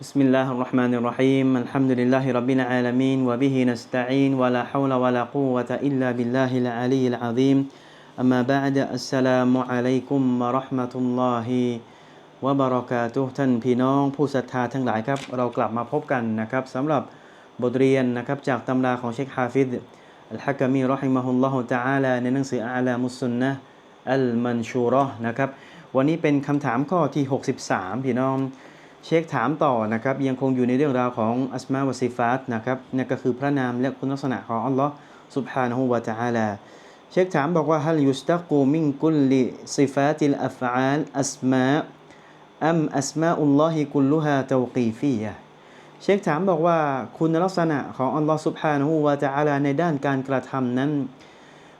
بسم الله الرحمن الرحيم الحمد لله رب العالمين وبه نستعين ولا حول ولا قوة إلا بالله العلي العظيم أما بعد السلام عليكم ورحمة الله وبركاته ท่านพี่น้องผู้ศรัทธาทั้งหลายครับ เรากลับมาพบกันนะครับสำหรับบทเรียนนะครับจากตำราของเชคฮาฟิดอัลฮักามีรอฮิมะฮุลลอฮุตะอาลาในหนังสืออาลามุสซุนนะอัลมันชูรอนะครับวันนี้เป็นคำถามข้อที่ 63 พี่น้อง เช็คถามต่อนะครับยังคงอยู่ในเรื่องราวของอัสมาวซิฟาตนะครับนั่นก็คือพระนามและคุณลักษณะของอัลลอฮ์สุบฮานะฮูวาตะอาลาเช็คถามบอกว่าฮัลยุสตะกูมิงกุลลิซิฟาติลอัฟอาลอัสมาอัมอัสมาอุลลอฮิกุลลุฮาตวกีฟียะเช็คถามบอกว่าคุณลักษณะของอัลลอฮ์สุบฮานะฮูวาตะอาลาในด้านการกระทำนั้น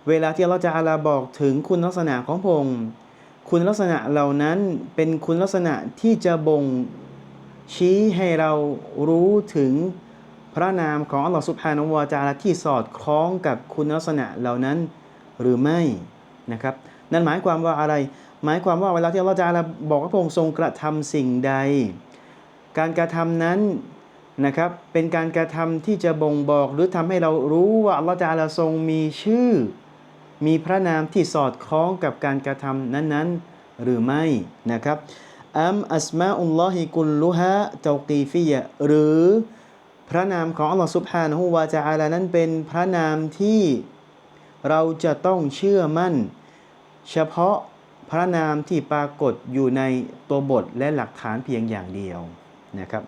เวลาที่อัลลอฮ์จะอาลาบอกถึงคุณลักษณะของพงคุณลักษณะเหล่านั้นเป็นคุณลักษณะที่จะบ่ง ชี้ให้เรารู้ถึงพระนามของอัลลอฮฺสุบฮานุวาจาระที่สอดคล้องกับคุณลักษณะเหล่านั้นหรือไม่นะครับ นั่นหมายความว่าอะไร หมายความว่าเวลาที่อัลลอฮฺจาระบอกว่าพระองค์ทรงกระทำสิ่งใด การกระทำนั้นนะครับเป็นการกระทำที่จะบ่งบอกหรือทำให้เรารู้ว่าอัลลอฮฺจาระทรงมีชื่อ มีพระนามที่สอดคล้องกับการกระทำนั้นๆ หรือไม่นะครับ อัมอัสมาอุลลอฮิกุลลุฮะเตากีฟียะหรือพระนามของอัลลอฮฺซุบฮานะฮูวาจาอาลานั้นเป็นพระนามที่เราจะต้องเชื่อมั่น เฉพาะพระนามที่ปรากฏอยู่ในตัวบทและหลักฐานเพียงอย่างเดียวนะครับ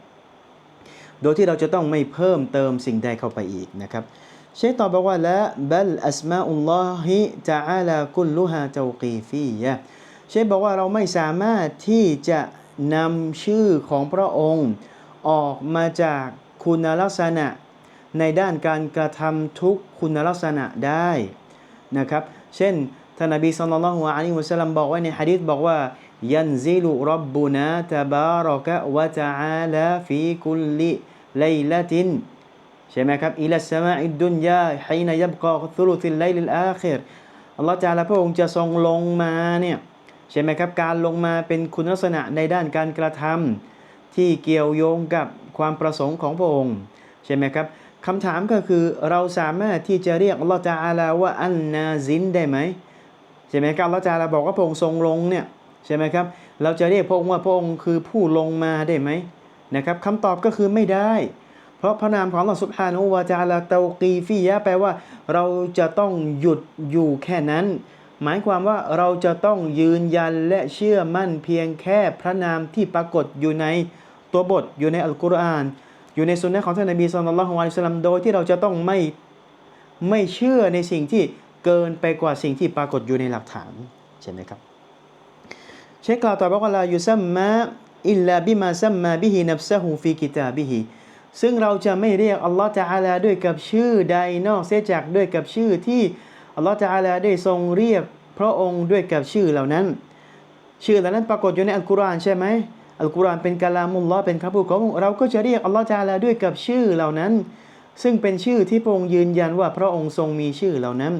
โดยที่เราจะต้องไม่เพิ่มเติมสิ่งใดเข้าไปอีกนะครับ เชคตอบบอกว่าและบัลอัสมาอุลลอฮิตะอาลากุลลุฮาเตากีฟียะ เชคบอกว่าเราไม่สามารถที่จะนำชื่อของพระองค์ ออกมาจากคุณลักษณะในด้านการกระทำทุกคุณลักษณะได้นะครับ เช่นท่านนบีสุลต่านละฮ์อะลัยฮิวะสัลลัมบอกไว้ในฮะดีษบอกว่ายันซิลุรับบุนาตบารอกะวะตะอาลาฟีกุลลิไลลาตินใช่ไหมครับอิลัสมาอิดดุนยาฮีนยับกอทุลุติลไลลิลอาคิรอัลลอฮฺจะลาพระองค์จะทรงลงมาเนี่ย ใช่ไหมครับ การลงมาเป็นคุณลักษณะในด้านการกระทำที่เกี่ยวโยงกับความประสงค์ของพระองค์ใช่ไหมครับคำถามก็คือเราสามารถที่จะเรียกลอจะอาลาว่าอันนาซินได้ไหมใช่ไหมครับลอจะอาลาบอกว่าพระองค์ทรงลงเนี่ยใช่ไหมครับเราจะเรียกพระองค์ว่าพระองค์คือผู้ลงมาได้ไหมนะครับคำตอบก็คือไม่ได้ เพราะพระนามของอัลลอฮฺสุบฮานุวาจาลาเตากีฟียะแปลว่า เราจะต้องหยุดอยู่แค่นั้น หมายความว่าเราจะต้องยืนยันและเชื่อมั่นเพียงแค่พระนามที่ปรากฏอยู่ในตัวบทอยู่ในอัลกุรอาน อยู่ในสุนนะของท่านนบีสุลต่านละฮ์วะลัยสลัมโดยที่เราจะต้องไม่ไม่เชื่อในสิ่งที่เกินไปกว่าสิ่งที่ปรากฏอยู่ในหลักฐานใช่ไหมครับเชคกล่าวต่อบอกว่าลายุซัมมาอิลลาบิมาซัมมาบิฮินับซะฮูฟีกิตาบิฮิซึ่งเราจะไม่เรียกอัลลอฮฺจะอาลาด้วยกับชื่อใดนอกเสียจากด้วยกับชื่อที่ อัลลอฮฺจะอาลาได้ทรงเรียกพระองค์ด้วยกับชื่อเหล่านั้น ชื่อเหล่านั้นปรากฏอยู่ในอัลกุรอานใช่ไหมอัลกุรอานเป็นกาลามุลลอฮ์เป็นคำพูดของเราก็จะเรียกอัลลอฮฺจาลาด้วยกับชื่อเหล่านั้น ซึ่งเป็นชื่อที่พระองค์ยืนยันว่าพระองค์ทรงมีชื่อเหล่านั้น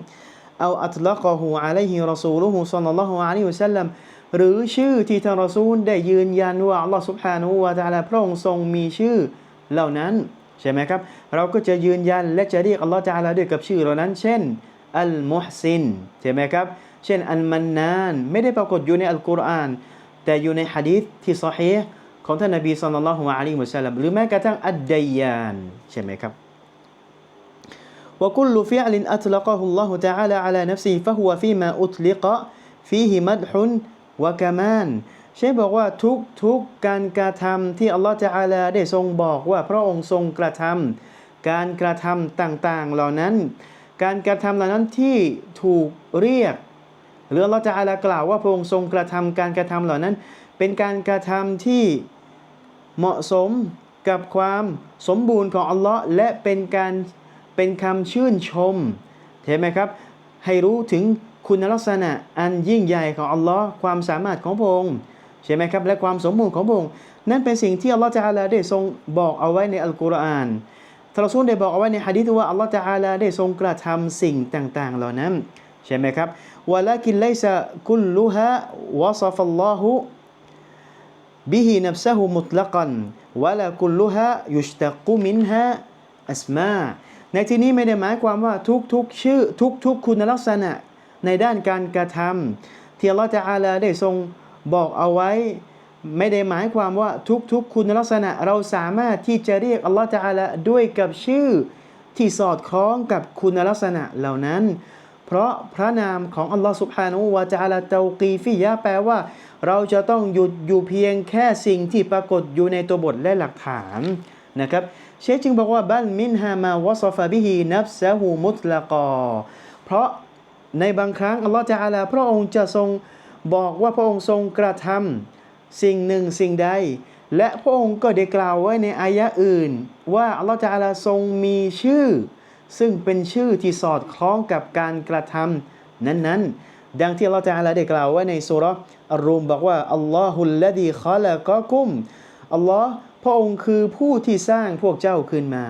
เอาอัตลักฮูอะลัยฮิรอซูลุฮูซัลลัลลอฮุอะลัยฮิวะสัลลัมหรือชื่อที่ท่านรอซูลได้ยืนยันว่าอัลลอฮฺสุบฮานุวะตาลาพระองค์ทรงมีชื่อเหล่านั้นใช่ไหมครับ เราก็จะยืนยันและจะเรียกอัลลอฮฺจาลาด้วยกับชื่อเหล่านั้น เช่น อัลมุฮซินใช่ไหมครับ เช่นอัลมันนานไม่ได้ปรากฏอยู่ในอัลกุรอาน แต่อยู่ในฮะดีษที่ซอฮีของท่านนบีสุลต่านละฮ์อะลัยฮิวะสัลลัมหรือแม้กระทั่งอัดดัยยานใช่ไหมครับ وكل فعل أطلقه الله تعالى على نفسه فهو فيما أطلق فيه مدح وكمان เช่บอกว่าทุกทุกการกระทำที่อัลลอฮฺจะอาลาได้ทรงบอกว่าพระองค์ทรงกระทำการกระทำต่างๆ เหล่านั้น การกระทำเหล่านั้นที่ถูกเรียก หรือเราจะอาลากล่าวว่าพระองค์ทรงกระทำการกระทำเหล่านั้น เป็นการกระทำที่เหมาะสมกับความสมบูรณ์ของอัลลอฮ์และเป็นการเป็นคำชื่นชมเห็นไหมครับ ให้รู้ถึงคุณลักษณะอันยิ่งใหญ่ของอัลลอฮ์ความสามารถของพระองค์ใช่ไหมครับและความสมบูรณ์ของพระองค์นั่นเป็นสิ่งที่อัลลอฮ์จะอาลาได้ทรงบอกเอาไว้ในอัลกุรอาน ทารซูลได้บอกเอาไว้ในฮะดีษว่าอัลลอฮฺจะอาลาได้ทรงกระทำสิ่งต่างๆ เหล่านั้นใช่ไหมครับวะลากินไลซะกุลลุฮะวะซัฟัลลอฮุบิฮินับซะฮุมุตลักันวะลากุลลุฮะยุชตะกุมินฮะอัสมาในที่นี้ไม่ได้หมายความว่าทุกๆชื่อทุกๆคุณลักษณะในด้านการกระทำที่อัลลอฮฺจะอาลาได้ทรงบอกเอาไว้ ไม่ได้หมายความว่าทุกๆ คุณลักษณะเราสามารถที่จะเรียกอัลลอฮฺจาละด้วยกับชื่อที่สอดคล้องกับคุณลักษณะเหล่านั้น เพราะพระนามของอัลลอฮฺสุบฮานุวาจาละเตากีฟิยะแปลว่า เราจะต้องหยุดอยู่เพียงแค่สิ่งที่ปรากฏอยู่ในตัวบทและหลักฐานนะครับเชคจึงบอกว่าบัลมินฮามาวอซฟะบิฮีนับซะฮูมุตละกอเพราะในบางครั้งอัลลอฮฺจาละพระองค์จะทรงบอกว่าพระองค์ทรงกระทำ สิ่งหนึ่งสิ่งใด และพระองค์ก็ได้กล่าวไว้ในอายะอื่น ว่าอัลลอฮฺจะอาลาทรงมีชื่อ ซึ่งเป็นชื่อที่สอดคล้องกับการกระทำนั้นๆ ดังที่อัลลอฮฺตะอาลาได้กล่าวไว้ในสุร์อัรรูมบอกว่าอัลลอฮุลลดีขะละกะกุมอัลลอฮ์พระองค์คือผู้ที่สร้างพวกเจ้าขึ้นมา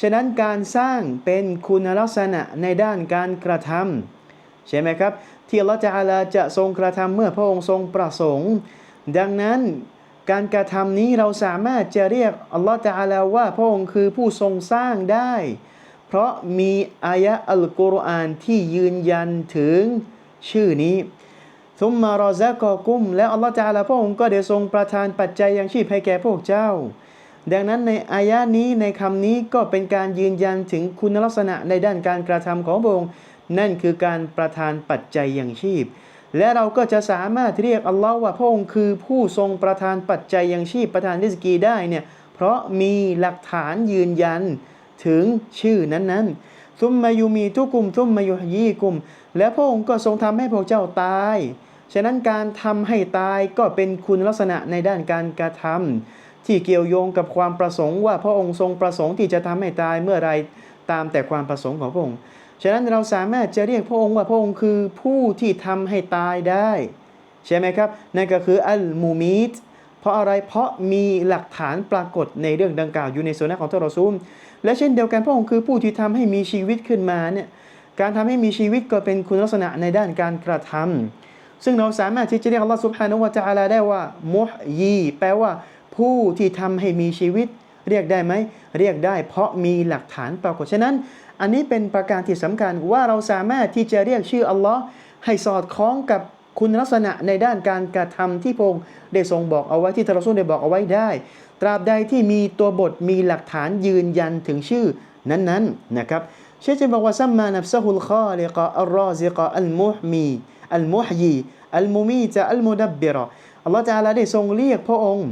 ฉะนั้นการสร้างเป็นคุณลักษณะในด้านการกระทำใช่ไหมครับ ที่อัลลอฮฺตะอาลาจะทรงกระทำเมื่อพระองค์ทรงประสงค์ ดังนั้นการกระทำนี้เราสามารถจะเรียกอัลลอฮฺตะอาลาว่าพระองค์คือผู้ทรงสร้างได้ เพราะมีอายะอัลกุรอานที่ยืนยันถึงชื่อนี้ทุมมารอซะกอกุม แล้วอัลลอฮฺจาลาพระองค์ก็ได้ทรงประทานปัจจัยยังชีพให้แก่พวกเจ้า ดังนั้นในอายะนี้ในคำนี้ก็เป็นการยืนยันถึงคุณลักษณะในด้านการกระทำของพระองค์นั่นคือการประทานปัจจัยยังชีพ และเราก็จะสามารถเรียกอัลลอฮ์ว่าพระองค์คือผู้ทรงประทานปัจจัยยังชีพประทานริสกีได้เนี่ยเพราะมีหลักฐานยืนยันถึงชื่อนั้นๆซุมมายูมีทุกุมซุมมายุฮยีกุม และพระองค์ก็ทรงทำให้พวกเจ้าตาย ฉะนั้นการทำให้ตายก็เป็นคุณลักษณะในด้านการกระทำที่เกี่ยวโยงกับความประสงค์ว่าพระองค์ทรงประสงค์ที่จะทำให้ตายเมื่อไรตามแต่ความประสงค์ของพระองค์ ฉะนั้นเราสามารถจะเรียกพระองค์ว่าพระองค์คือผู้ที่ทำให้ตายได้ ใช่ไหมครับ นั่นก็คืออัลมูมิดเพราะอะไรเพราะมีหลักฐานปรากฏในเรื่องดังกล่าวอยู่ในสุนนะของทารอซูลและเช่นเดียวกันพระองค์คือผู้ที่ทำให้มีชีวิตขึ้นมาเนี่ยการทำให้มีชีวิตก็เป็นคุณลักษณะในด้านการกระทำซึ่งเราสามารถที่จะเรียกอัลลอฮฺสุบฮานุวะจาอาลาได้ว่ามุฮยีแปลว่าผู้ที่ทำให้มีชีวิต เรียกได้ไหมเรียกได้เพราะมีหลักฐานปรากฏฉะนั้น อันนี้เป็นประการที่สำคัญว่าเราสามารถที่จะเรียกชื่ออัลลอฮ์ให้สอดคล้องกับคุณลักษณะในด้านการกระทำที่พงค์ได้ทรงบอกเอาไว้ที่ทารซุลได้บอกเอาไว้ได้ ตราบใดที่มีตัวบทมีหลักฐานยืนยันถึงชื่อนั้นๆนะครับเชคจะบอกว่าซัมมานับซะฮุลคาลิกะอัลรอซิกะอัลมุฮมีอัลมุฮยีอัลมุมีจะอัลมุดับบิรออัลลอฮฺจะอาลาได้ทรงเรียกพระองค์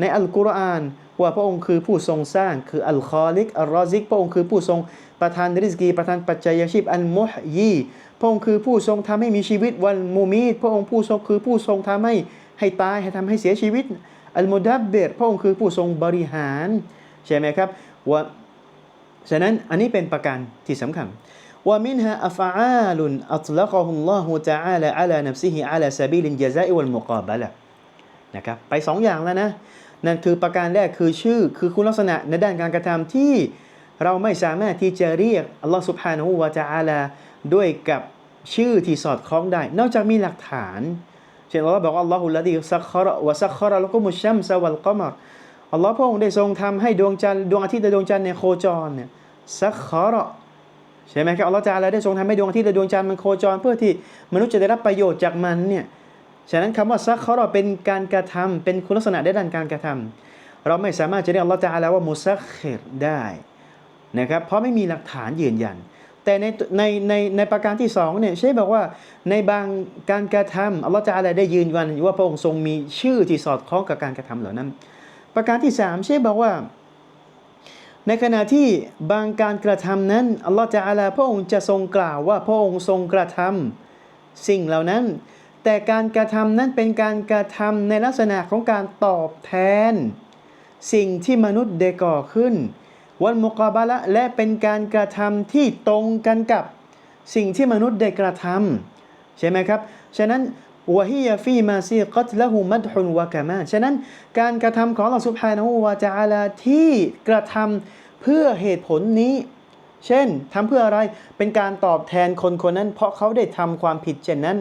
ในอัลกุรอาน ว่าพระองค์คือผู้ทรงสร้างคืออัลคอลิกอัลรอซิกพระองค์คือผู้ทรง ประทานริสกี ประทานปัจจัยชีพอัลมุฮยีพระองค์คือผู้ทรงทำให้มีชีวิตวันมูมีดพระองค์ผู้ทรงคือผู้ทรงทำให้ให้ตายให้ทำให้เสียชีวิต อัลมุดับเบรพระองค์คือผู้ทรงบริหาร ใช่ไหมครับว่าฉะนั้นอันนี้เป็นประการที่สำคัญว่ามินฮาอัฟอาลุนอัตลักฮุลลอฮุตะอาลาอัลานัฟซิฮิอัลาซาบิลินจาซาอิวัลมุกาบะละนะครับไปสองอย่างแล้วนะ นั่นคือประการแรกคือชื่อคือคุณลักษณะในด้านการกระทำที่ เราไม่สามารถที่จะเรียกอัลลอฮฺสุบฮานูวะจาอาลาด้วยกับชื่อที่สอดคล้องได้ นอกจากมีหลักฐานเช่นอัลลอฮ์บอกอัลลอฮุละดีซักคาระวะซักคาระแล้วก็มุชัมซาวัลกอมรอัลลอฮ์พระองค์ได้ทรงทำให้ดวงจันทร์ดวงอาทิตย์และดวงจันทร์เนี่ยโคจรเนี่ยซักคาระใช่ไหมครับอัลลอฮ์จะอะได้ทรงทำให้ดวงอาทิตย์และดวงจันทร์มันโคจร เพื่อที่มนุษย์จะได้รับประโยชน์จากมันเนี่ยฉะนั้นคำว่าซักคาระเป็นการกระทำเป็นคุณลักษณะในด้านการกระทำเราไม่สามารถจะเรียกอัลลอฮ์จะอะไรว่ามุซักขิรได้ นะครับเพราะไม่มีหลักฐานยืนยัน แต่ในในในในประการที่สองเนี่ยเชฟบอกว่าในบางการกระทำอัลลอฮฺจะอะไรได้ยืนยันว่าพระองค์ทรงมีชื่อที่สอดคล้องกับการกระทำเหล่านั้น ประการที่สามเชฟบอกว่าในขณะที่บางการกระทำนั้นอัลลอฮฺจะอะไรพระองค์จะทรงกล่าวว่าพระองค์ทรงกระทำสิ่งเหล่านั้น แต่การกระทำนั้นเป็นการกระทำในลักษณะของการตอบแทน สิ่งที่มนุษย์ได้ก่อขึ้น วันมุกาบะละและเป็นการกระทำที่ตรงกันกับสิ่งที่มนุษย์ได้กระทำใช่ไหมครับ ฉะนั้นวะฮียฟีมาซีกัตละหูมัดฮุนวะกามาฉะนั้นการกระทำของเราสุภานะฮูวะจาลาที่กระทำเพื่อเหตุผลนี้ เช่นทำเพื่ออะไรเป็นการตอบแทนคนคนนั้น เพราะเขาได้ทำความผิดเช่นนั้น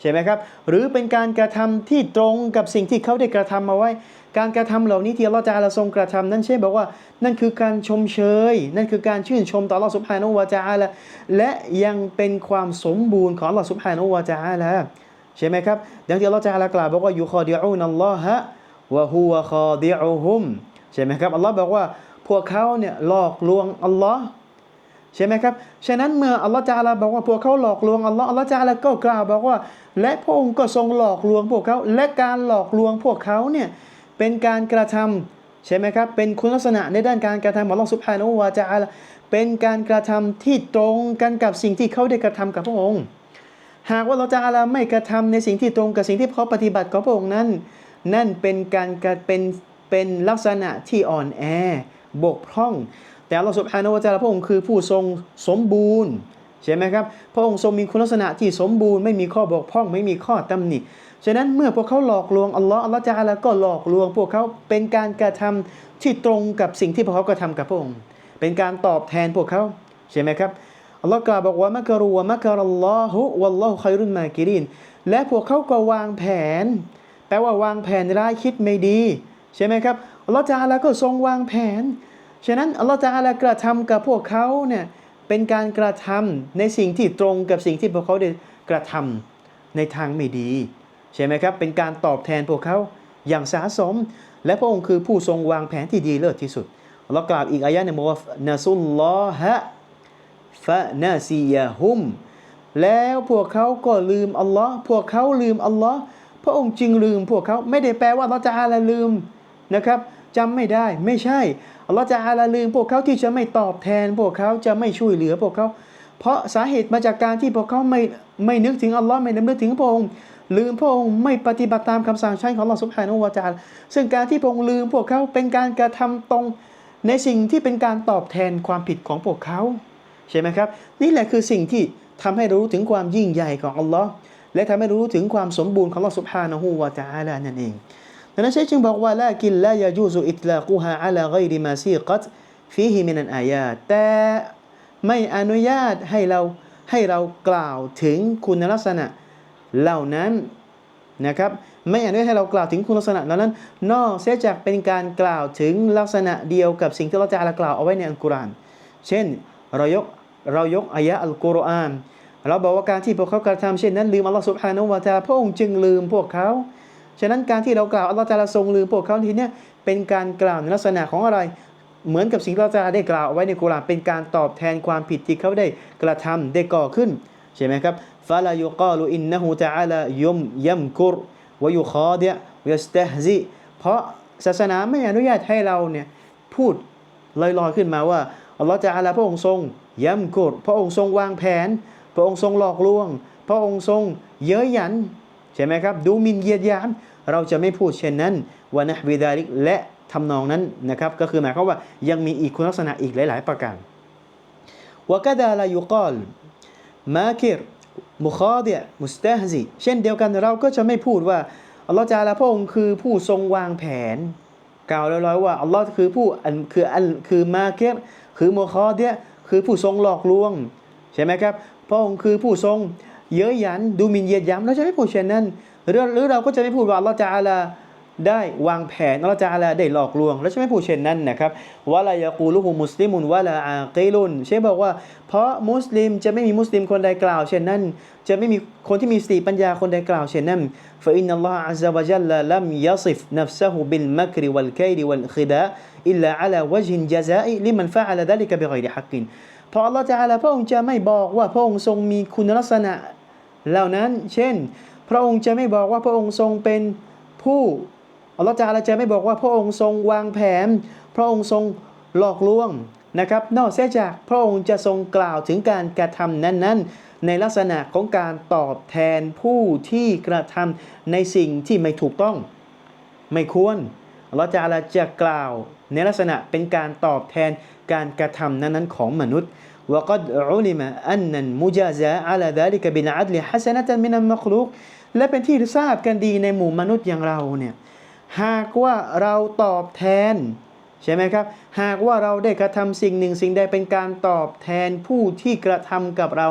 ใช่ไหมครับ หรือเป็นการกระทำที่ตรงกับสิ่งที่เขาได้กระทำมาไว้ การกระทำเหล่านี้ที่อัลลอฮฺจะอาลาทรงกระทำนั้นใช่นบอกว่า นั่นคือการชมเชย นั่นคือการชื่นชมต่ออัลลอฮฺสุบฮานุวะจาลาและยังเป็นความสมบูรณ์ของอัลลอฮฺสุบฮานุวะจาอาลาใช่ไหมครับดังที่อัลลอฮฺจะอาลากล่าวบอกว่ายูคอดิอูนัลลอฮะวะฮุวะคอดิอูฮุมใช่ไหมครับอัลลอฮ์บอกว่าพวกเขาเนี่ยหลอกลวงอัลลอฮ์ใช่ไหมครับ ฉะนั้นเมื่ออัลลอฮฺจะอาลาบอกว่าพวกเขาหลอกลวงอัลลอฮ์อัลลอฮฺจะอาลาก็กล่าวบอกว่า และพระองค์ก็ทรงหลอกลวงพวกเขา และการหลอกลวงพวกเขาเนี่ย เป็นการกระทำใช่ไหมครับ เป็นคุณลักษณะในด้านการกระทำของอัลลอฮฺสุบฮานาอูวาจาลเป็นการกระทำที่ตรงกันกับสิ่งที่เขาได้กระทำกับพระองค์ หากว่าเราจะอาลาไม่กระทำในสิ่งที่ตรงกับสิ่งที่เขาปฏิบัติกับพระองค์นั้น นั่นเป็นการกระเป็นเป็นลักษณะที่อ่อนแอบกพร่อง แต่อัลลอฮฺสุบฮานาอูวาจาลาพระองค์คือผู้ทรงสมบูรณ์ ใช่ไหมครับพระองค์ทรงมีคุณลักษณะที่สมบูรณ์ไม่มีข้อบกพร่องไม่มีข้อตำหนิฉะนั้นเมื่อพวกเขาหลอกลวงอัลลอฮ์อัลลอฮ์จะอาลาก็หลอกลวง พวกเขาเป็นการกระทำที่ตรงกับสิ่งที่พวกเขากระทำกับพระองค์ เป็นการตอบแทนพวกเขาใช่ไหมครับอัลลอฮ์กล่าวบอกว่ามะกรูวะมะกรัลลอฮุวัลลอฮุคัยรุนมากิรินและพวกเขาก็วางแผน แปลว่าวางแผนร้ายคิดไม่ดีใช่ไหมครับอัลลอฮ์จะอาลาก็ทรงวางแผน ฉะนั้นอัลลอฮ์จะอาลากระทำกับพวกเขาเนี่ย เป็นการกระทำในสิ่งที่ตรงกับสิ่งที่พวกเขาได้กระทำในทางไม่ดี ใช่ไหมครับ เป็นการตอบแทนพวกเขาอย่างสาสม และพระองค์คือผู้ทรงวางแผนที่ดีเลิศที่สุดอัลลอฮ์กล่าวอีกอายะหนึงบอกว่านะซุลลอฮะฟะนาซียะฮุมแล้วพวกเขาก็ลืมอัลลอฮ์พวกเขาลืมอัลลอฮ์พระองค์จึงลืมพวกเขาไม่ได้แปลว่าเราจะอาลาลืมนะครับจำไม่ได้ไม่ใช่ อัลลอฮฺจะอาลาลืมพวกเขาที่จะไม่ตอบแทน พวกเขาจะไม่ช่วยเหลือพวกเขา เพราะสาเหตุมาจากการที่พวกเขาไม่ไม่นึกถึงอัลลอฮ์ไม่นึกถึงพระองค์ลืมพระองค์ไม่ปฏิบัติตามคำสั่งใช้ของอัลลอฮ์สุบฮานุวาจาซึ่งการที่พระองค์ลืมพวกเขาเป็นการกระทำตรงในสิ่งที่เป็นการตอบแทนความผิดของพวกเขาใช่ไหมครับ นี่แหละคือสิ่งที่ทำให้รู้ถึงความยิ่งใหญ่ของอัลลอฮ์และทำให้รู้ถึงความสมบูรณ์ของอัลลอฮ์สุบฮานะฮูวาจาลานั่นเอง ดังนั้นเชคจึงบอกว่าละกินละยาจูซุอิตลากุฮาอัลาไกริมาซีกัตฟีฮิมินันอายาตแต่ไม่อนุญาตให้เราให้เรากล่าวถึงคุณลักษณะเหล่านั้นนะครับไม่อนุญาตให้เรากล่าวถึงคุณลักษณะเหล่านั้น นอกเสียจากเป็นการกล่าวถึงลักษณะเดียวกับสิ่งที่เราจะกล่าวเอาไว้ในอัลกุรอาน เช่นเรายกเรายกอายะอัลกุรอานเราบอกว่าการที่พวกเขากระทำเช่นนั้นลืมอัลลอฮฺสุบฮานาอูวะตาลาพระองค์จึงลืมพวกเขา ฉะนั้นการที่เรากล่าวอัลลอฮฺตะอาลาทรงลืมพวกเขาทีเนี้ยเป็นการกล่าวในลักษณะของอะไร เหมือนกับสิ่งที่เราจะได้กล่าวเอาไว้ในกุรานเป็นการตอบแทนความผิดที่เขาได้กระทำได้ก่อขึ้นใช่ไหมครับฟาลายุกาลูอินนะฮูตะอาลายุมยัมกุรวยุคอเดียวยัสตฮซิเพราะศาสนาไม่อนุญาตให้เราเนี่ยพูดลอยๆขึ้นมาว่าอัลลอฮฺจะอาลาพระองค์ทรงย้ำกุรพระองค์ทรงวางแผน พระองค์ทรงหลอกลวง พระองค์ทรงเย้ยหยัน ใช่ไหมครับ ดูมินเยียดยาม เราจะไม่พูดเช่นนั้นวานะบิดาลิกและทำนองนั้นนะครับ ก็คือหมายความว่ายังมีอีกคุณลักษณะอีกหลาย ๆ ประการวกดาลายุกอลมาคิรมุคอเดียมุสตาฮซิเช่นเดียวกันเราก็จะไม่พูดว่าอัลลอฮฺจาลาพระองค์คือผู้ทรงวางแผน กล่าวลอยๆว่าอัลลอฮ์คือผู้อันคืออันคือมาเกตคือมุคอเดียคือผู้ทรงหลอกลวง ใช่ไหมครับ พระองค์คือผู้ทรง เย้ยหยันดูหมินเยียดยามเราจะไม่พูดเช่นนั้นหรือหรือเราก็จะไม่พูดว่าอัลลอฮฺจะอาลาได้วางแผนอัลลอฮฺจะอาลาได้หลอกลวงเราจะไม่พูดเช่นนั้นนะครับวะลายากูลุฮุมุสลิมุนวะลาอากีลุนเช่บอกว่า เพราะมุสลิมจะไม่มีมุสลิมคนใดกล่าวเช่นนั้น จะไม่มีคนที่มีสติปัญญาคนใดกล่าวเช่นนั้นฟะอินนัลลอฮฺอัลลอฮฺวะจัลลัลัมยัซิฟนัฟซะฮุบิลมักริวัลกัยดวัลขิดาอิลลาอัลาวะจินจาซาอิลิมันฟะอัลดะลิกะบิกริฮักกินเพราะอัลลอฮฺจะอาลาพระองค์จะไม่บอกว่าพระองค์ทรงมีคุณลักษณะ เหล่านั้น เช่น พระองค์จะไม่บอกว่าพระองค์ทรงเป็นผู้อัลลอฮฺจาลาจะไม่บอกว่าพระองค์ทรงวางแผน พระองค์ทรงหลอกลวงนะครับ นอกเสียจากพระองค์จะทรงกล่าวถึงการกระทำนั้น ๆ ในลักษณะของการตอบแทนผู้ที่กระทำในสิ่งที่ไม่ถูกต้อง ไม่ควรอัลลอฮฺจะอาลาจะกล่าวในลักษณะเป็นการตอบแทนการกระทำนั้น ๆ ของมนุษย์ وقد علم أن المجازاة على ذلك بالعدل حسنة من المخلوق และเป็นที่ทราบกันดีในหมู่มนุษย์อย่างเราเนี่ยหากว่าเราตอบแทน ใช่ไหมครับ หากว่าเราได้กระทำสิ่งหนึ่งสิ่งใดเป็นการตอบแทนผู้ที่กระทำกับเรา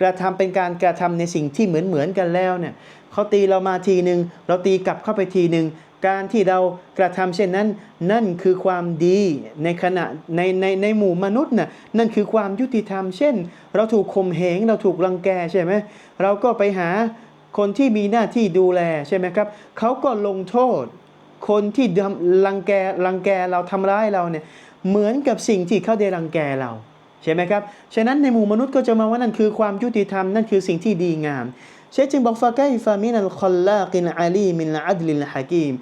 กระทำเป็นการกระทำในสิ่งที่เหมือนเหมือนกันแล้วเนี่ยเขาตีเรามาทีหนึ่งเราตีกลับเข้าไปทีหนึ่ง การที่เรากระทำเช่นนั้น นั่นคือความดีในขณะในในในหมู่มนุษย์น่ะนั่นคือความยุติธรรม เช่น เราถูกข่มเหงเราถูกรังแกใช่ไหมเราก็ไปหาคนที่มีหน้าที่ดูแลใช่ไหมครับเขาก็ลงโทษ คนที่ทำรังแกรังแกเราทำร้ายเราเนี่ยเหมือนกับสิ่งที่เขาได้รังแกเราใช่ไหมครับ ฉะนั้นในหมู่มนุษย์ก็จะมองว่านั่นคือความยุติธรรมนั่นคือสิ่งที่ดีงาม เชคจึงบอกฟาไกฟามินัลคอลลากินอาลีมินอัดลิลฮะกีม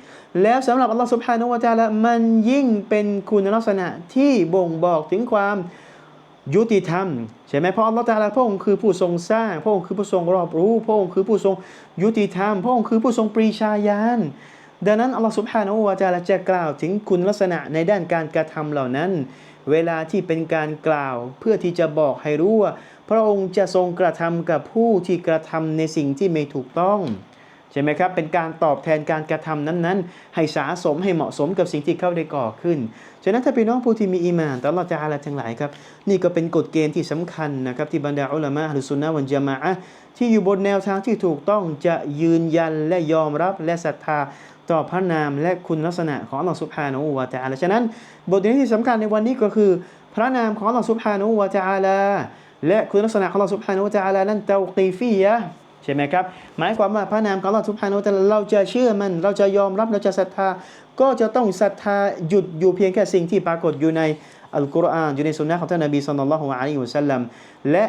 แล้วสำหรับอัลลอฮฺสุบฮานุวะตาลามันยิ่งเป็นคุณลักษณะที่บ่งบอกถึงความยุติธรรมใช่ไหมเพราะอัลลอฮฺตาลาพระองค์คือผู้ทรงสร้าง พระองค์คือผู้ทรงรอบรู้ พระองค์คือผู้ทรงยุติธรรม พระองค์คือผู้ทรงปรีชาญาณดังนั้นอัลลอฮฺสุบฮานะฮูวะตาลาจะกล่าวถึงคุณลักษณะในด้านการกระทำเหล่านั้น เวลาที่เป็นการกล่าว เพื่อที่จะบอกให้รู้ว่า พระองค์จะทรงกระทำกับผู้ที่กระทำในสิ่งที่ไม่ถูกต้องใช่ไหมครับ เป็นการตอบแทนการกระทำนั้นๆ ให้สาสมให้เหมาะสมกับสิ่งที่เขาได้ก่อขึ้น ฉะนั้นถ้าพี่น้องผู้ที่มีอีมานต่ออัลอฮฺจะอาลาทั้งหลายครับ นี่ก็เป็นกฎเกณฑ์ที่สำคัญนะครับ ที่บรรดาอุลามะฮ์หรือซุนนะวันจามะที่อยู่บนแนวทางที่ถูกต้องจะยืนยันและยอมรับและศรัทธา ต่อพระนามและคุณลักษณะของอัลลอฮฺสุบฮานูวะตะอาลาฉะนั้น บทเรียนที่สำคัญในวันนี้ก็คือ พระนามของอัลลอฮฺสุบฮานูวะตะอาลาและคุณลักษณะของอัลลอฮฺสุบฮานูวะตะอาลานั้นเตากีฟียะใช่ไหมครับ หมายความว่าพระนามของอัลลอฮฺสุบฮานูวะตะอาลาเราจะเชื่อมัน เราจะยอมรับเราจะศรัทธา ก็จะต้องศรัทธาหยุดอยู่เพียงแค่สิ่งที่ปรากฏอยู่ในอัลกุรอานอยู่ในสุนนะของท่านนบีศ็อลลัลลอฮุอะลัยฮิวะซัลลัมและ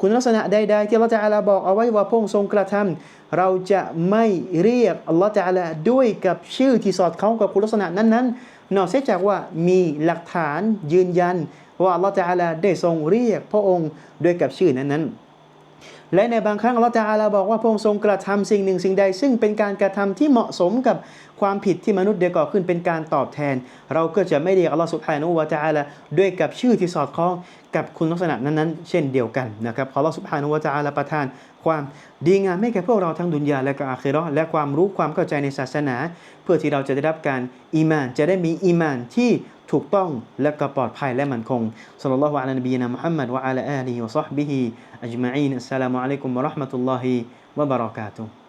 คุณลักษณะใดๆที่อัลลอฮฺตะอาลาบอกเอาไว้ว่าพงทรงกระทำเราจะไม่เรียกอัลลอฮฺจะอาลาด้วยกับชื่อที่สอดคล้องกับคุณลักษณะนั้นๆนอกเสียจากว่ามีหลักฐานยืนยัน ว่าอัลลอฮฺจะอาลาได้ทรงเรียกพระองค์ด้วยกับชื่อนั้นๆ และในบางครั้งอัลลอฮฺตะอาลาบอกว่าพระองค์ทรงกระทำสิ่งหนึ่งสิ่งใด ซึ่งเป็นการกระทำที่เหมาะสมกับความผิดที่มนุษย์ได้ก่อขึ้นเป็นการตอบแทน เราก็จะไม่เรียกอัลลอฮฺสุบฮานุวะตะอาลาด้วยกับชื่อที่สอดคล้องกับคุณลักษณะนั้นๆ เช่นเดียวกันนะครับขออัลลอฮฺสุบฮานุวะตะอาลาประทาน ความดีงามให้แก่พวกเราทั้งดุนยาและก็อาคิราและความรู้ความเข้าใจในศาสนา เพื่อที่เราจะได้รับการอีมาน จะได้มีอีมานที่ ถูกต้องและก็ปลอดภัยและมั่นคงสัลลัลลอฮุอะลัยนบีนะมุฮัมมัดวะอะลาอาลีฮิวะซอฮบิฮิอัจมะอีนอัสสลามุอะลัยกุมวะเราะห์มะตุลลอฮิวะบะเราะกาตุฮ์